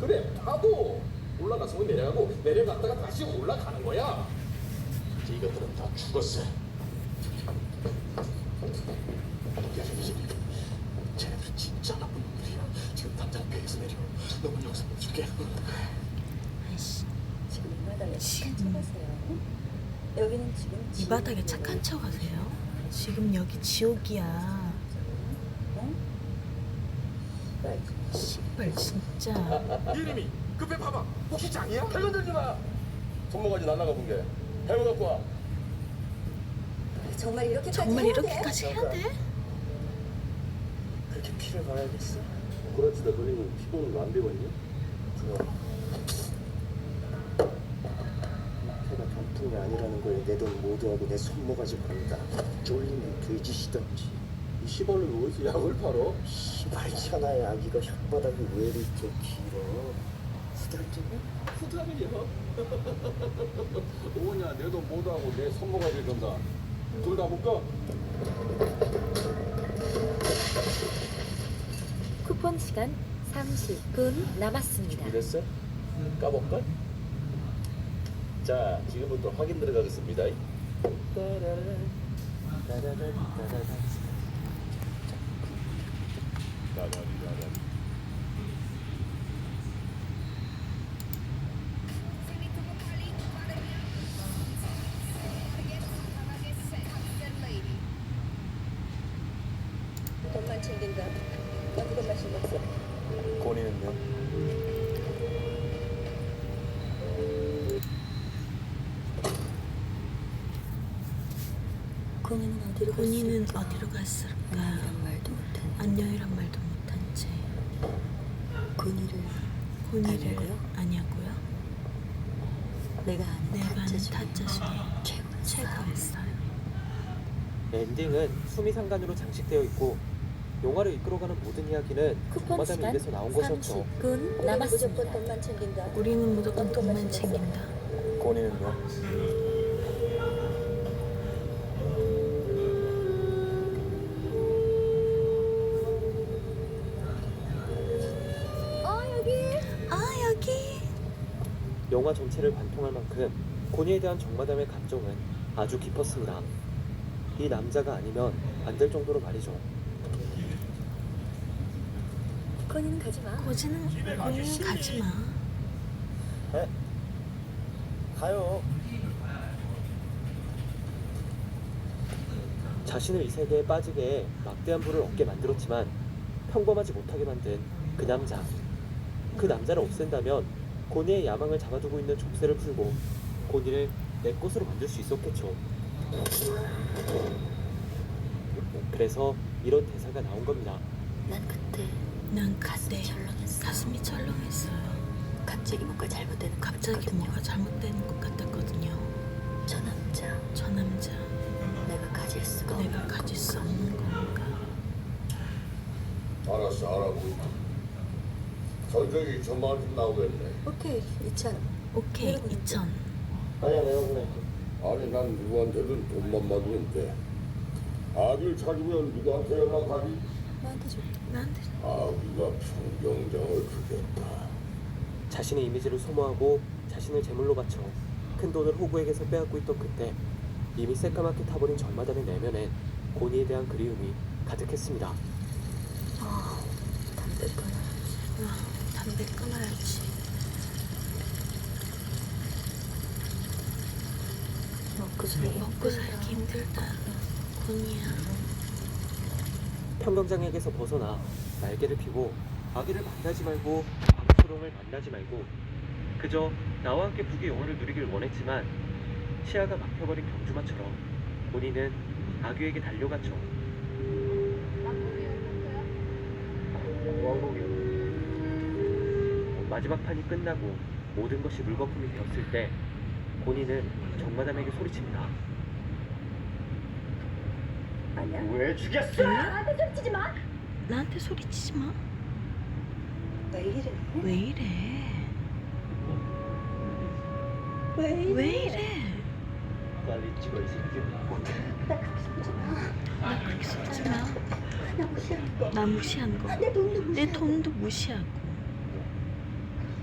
그래 파도 올라가서 내려가고 내려갔다가 다시 올라가는 거야 이제 이것들은 다 죽었어 야 이제 쟤네들 진짜 나쁜 놈들이야 지금 당장 배에서 내려 너무 여기서 못 줄게 아이씨 지금 이 바닥에 착한. 척하세요. 여기는 지금 이 바닥에 착한 척 하세요? 지금 여기 지옥이야 응? 씨발 진짜 이름이 급해 봐봐 혹시 장이야? 배 들지 마 손모가지 날라가 본게 해고 갖고 와 정말 이렇게까지 정말 해야 돼? 이렇게까지 해야 돼? 그렇게 피를 봐야겠어? 그렇지다 걸리면 피부는 안 되거든요 좋아 해가 단풍이 아니라는 걸 내 돈 모두 하고 내 손모가지 판다. 쫄리면 돼지시던지. 이 시발로 어디서 약을 팔어? 시발 천하의 아기가 혓바닥이 왜 이렇게 길어? 후달적이야? 후달이요? 오냐 내돈 모두하고 내 손모가지 건다 둘다 묶어 쿠폰 시간 30분 남았습니다. 준비됐어? 까볼까? 자 지금부터 확인 들어가겠습니다 돈만 챙긴다. 어디 돈만 챙겼어? 권위는요? 군인은 어디로 본인은 어디로 갔을까? 이런 말도 못한 안녕이란 말도 채 본인을 아냐고요? 아냐고요? 내가 아는 내가 아는 타짜 타짜 중에 최고 최고였어요 엔딩은 수미상관으로 장식되어 있고 영화를 이끌어가는 모든 이야기는 쿠폰 정마담 시간 입에서 나온 것이었죠. 30분 남았습니다. 돈만 챙긴다. 우리는 무조건 돈만 챙긴다 권위는요? 영화 전체를 관통할 만큼 고니에 대한 정마담의 감정은 아주 깊었습니다. 이 남자가 아니면 안 될 정도로 말이죠. 군인은 가지 마. 고지는 본인은 가지 마 네? 가요. 자신을 이 세계에 빠지게 해 막대한 부를 얻게 만들었지만 평범하지 못하게 만든 그 남자. 그 남자를 없앤다면 고니의 야망을 잡아두고 있는 족쇄를 풀고 고니를 내 것으로 만들 수 있었겠죠. 그래서 이런 대사가 나온 겁니다. 난 그때 난 가슴이 철렁했어. 가슴이 철렁했어요 갑자기 뭔가 잘못되는 것 갑자기 같거든요. 뭐가 잘못되는 것 같았거든요 저 남자 저 남자 내가 가질 수가 내가 없는 가질 수 없는 건가 알았어 알아보고 있다 전적이 전망 나오겠네 오케이 이찬 오케이 그러고 2천 아니야 내가 그래. 아니 난 누구한테든 돈만 받으면 돼 아기를 찾으면 누구한테 연락하지? 나한테 줘. 나한테 아기가 평경장을 크겠다 자신의 이미지를 소모하고 자신을 제물로 바쳐 큰 돈을 호구에게서 빼앗고 있던 그때 이미 새까맣게 타버린 전마담의 내면엔 고니에 대한 그리움이 가득했습니다. 아 담배 끊어. 와 담배 끊어야지. 먹고 살기 먹고 살기 힘들다. 고니야. 평경장에게서 벗어나 날개를 피고 아기를 만나지 말고 방초롱을 만나지 말고. 그저 나와 함께 북의 영혼을 누리길 원했지만 시야가 막혀버린 경주마처럼 본인은 아귀에게 달려갔죠. 마지막 판이 끝나고 모든 것이 물거품이 되었을 때 본인은 정마담에게 소리칩니다. 아니야? 왜 죽였어? 나한테 소리치지 마. 나한테 소리치지 마. 왜 이래? 왜 이래? 왜 이래? 왜 이래? 빨리 찍어 이 새끼. 나 그렇게 소리지 마. 나 그렇게 소리지 마. 나 무시하는 거. 나 무시한 거. 내 돈도 무시하고. 내 돈도 무시하고.